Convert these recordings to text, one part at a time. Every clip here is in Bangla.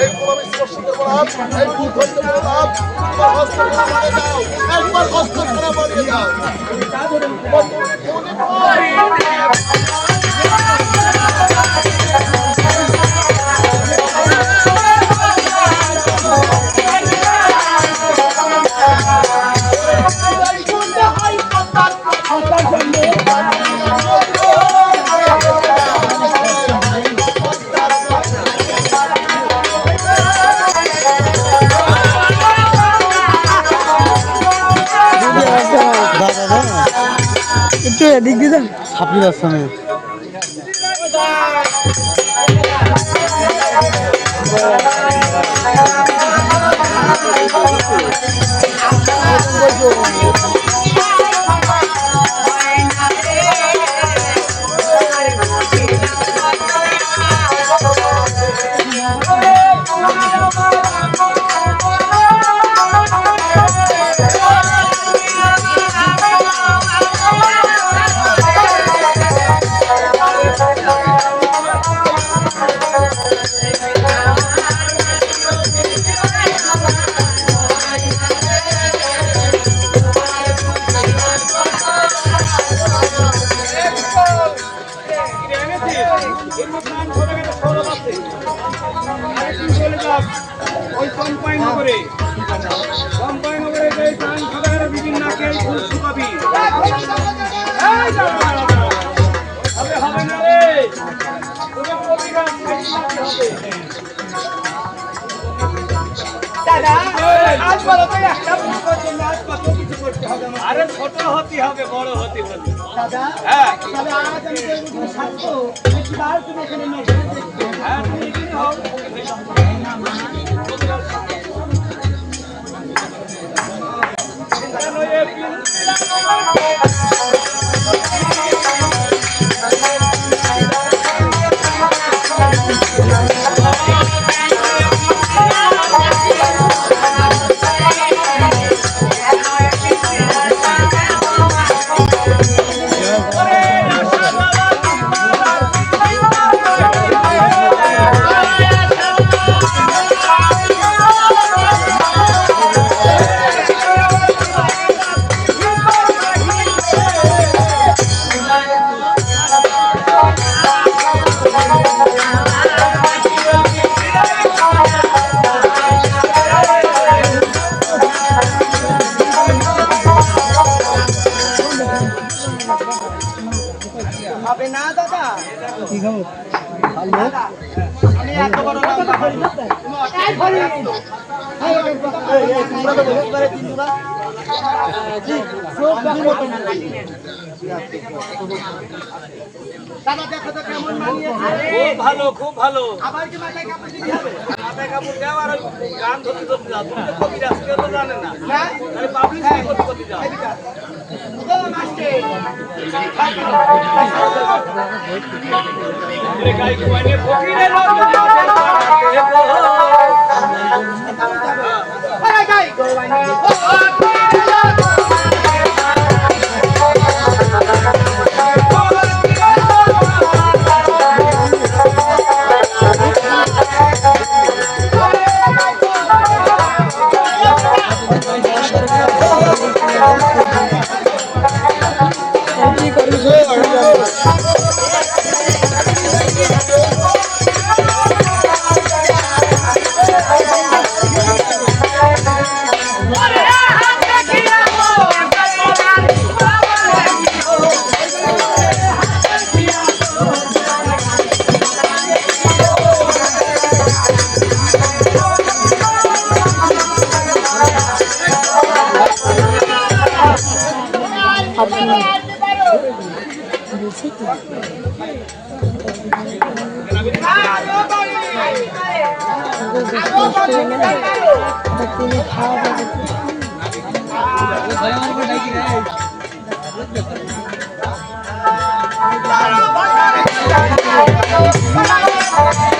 এই গোলামী স্পর্শকে বলাম এই ভুল করতে বললাম তোমার হস্ত করা মারিয়ে দাও একবার হস্ত মারিয়ে দাও একটু এদিক দিয়ে যান ছাপড়ি যাচ্ছে আমি ওই হবে আজ বলো তো একটা পুষ্কর জন্য আজ কত কিছু করতে হবে আরে ছোট হতে হবে বড় হতে হবে। হ্যাঁ। হ্যাঁ ঠিকই হবে হবে না দাদা। কি খাব? আমি এত বড়। দাদা দেখো তো কেমন মানিয়েছে। খুব ভালো খুব ভালো। আবার কি মাথায় কাপড় দিতে হবে? মাথায় কাপড় দেওয়া আর গান ধরতে ধরতে যাও। তুমি তো কবি রাজ কেউ তো জানে না। না তাহলে পাবলিক করতে করতে যাও। ফকিরের Thank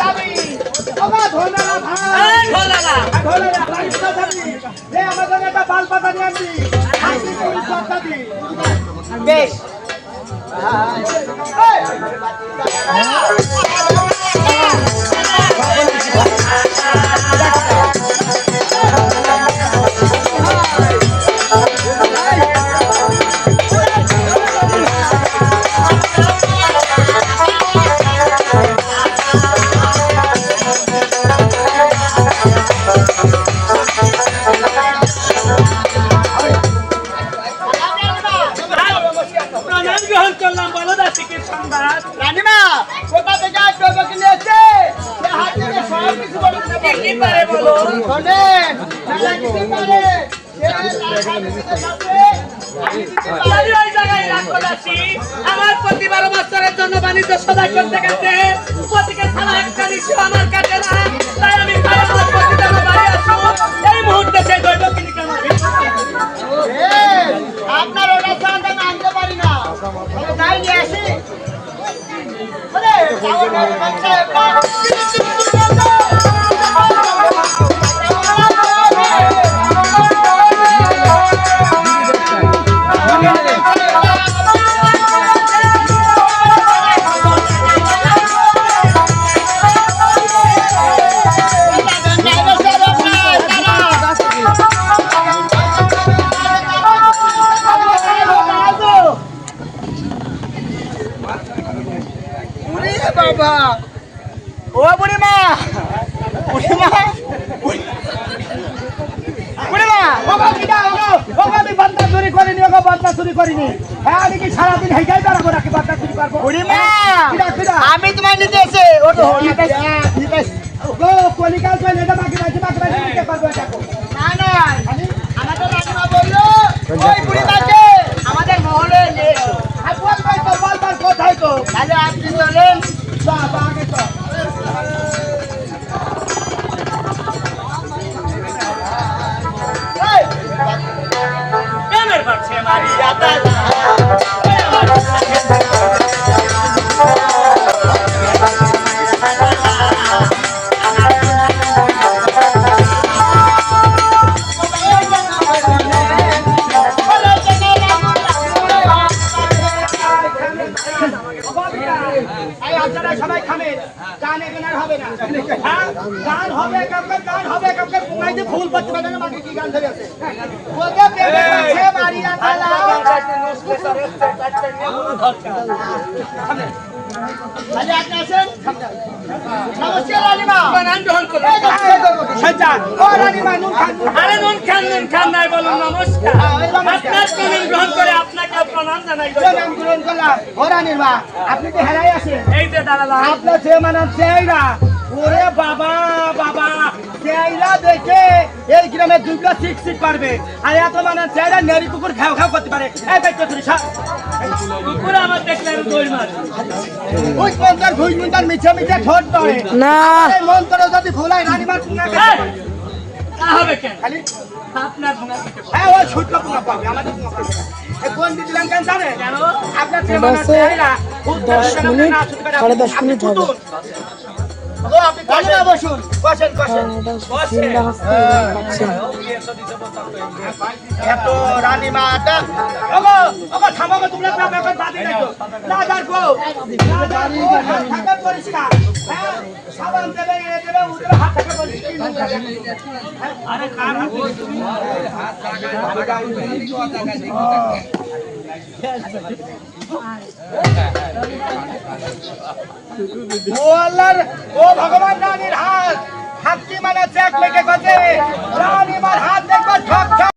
যাবি ওমা ভাই বাড়ি ভেতর যাবি যে আমার জন্য একটা বাল পাতা নিয়ে আনবি। দি বেশ। আমার প্রতি বারো বছরের জন্য বাণিজ্য সদাই করতে গেছে। প্রতিকে ছাড়া একটা নিশ্চয় আমার কাছে না। তাই আমি বাবা। ও বুড়িমা। বুড়িমা। বুড়ি মা বুড়ি মা ওগো ওগো আমি বান্তা চুরি করিনি ওগো বান্তা চুরি করিনি। হ্যাঁ আমি কি সারাদিন হেঁটেই বেড়াবো নাকি চুরি করব? আমি তোমায় নিতে এসে কলিকাল চলে এটা বাকি প্রেমের বাড়ছে আপনারা সবাই খাবেন গান এখানে হবে না হ্যাঁ গান হবে কাপকে গান হবে কাপকে পুঙ্গাইতে ফুল পড়তে পারে না বাকি কি গান ধরে আছে ওকে প্রেমে আছে মারিয়া তালাও। তাহলে আপনি আসেন নমস্কার রানীমা প্রণাম গ্রহণ করলাম সজ্জা ও রানী মানুষ খান আরে নুন খান নুন খান নাই বলুন নমস্কার। আপনার প্রণাম গ্রহণ করে আপনাকে প্রণাম জানাই নাম গ্রহণ করলাম। ও রানীর মা আপনি তো হেরাই আছেন? এই যে দাঁড়ালাম। আপনার যে মানে চেহারা ওরে বাবা বাবা চেহারা দেখে এই গ্রামে দুটো শিখ শিখ পারবে। আর এত মানে চেহারা নেড়ি কুকুর খাও খাও করতে পারে এই তুই সা কুকুর আমার দেখলে আমি দৌড় মারি। ওই পঞ্চার ঘুষ মুন্টার মিছে মিছে ঠোঁট ধরে না। মন্ত্র যদি ভুলাই রানীমার তা হবে কেন? খালি আপনার ভুঙা হ্যাঁ ওই ছুটলো পুঙ্গা পাবে আমাদের পুঙ্গা পাবে। দশ মিনিট। সাড়ে দশ মিনিট হবে। বসেন বসুন বসেন এত রানী মাটা ওগো ওগো থামো গো তোমরা না ব্যাপার বাদি নাই তো না দার গো না দার গো হাত থাকা পরিষ্কার হ্যাঁ সাবান দেবে এ দেবে ও হাত থাকা পরিষ্কার আরে কার হাত ও আল্লাহর ও ভগবান রানীর হাত। হাত কি মানে চেক মেটে গজে। রানী মার হাত দেখবার ঠক।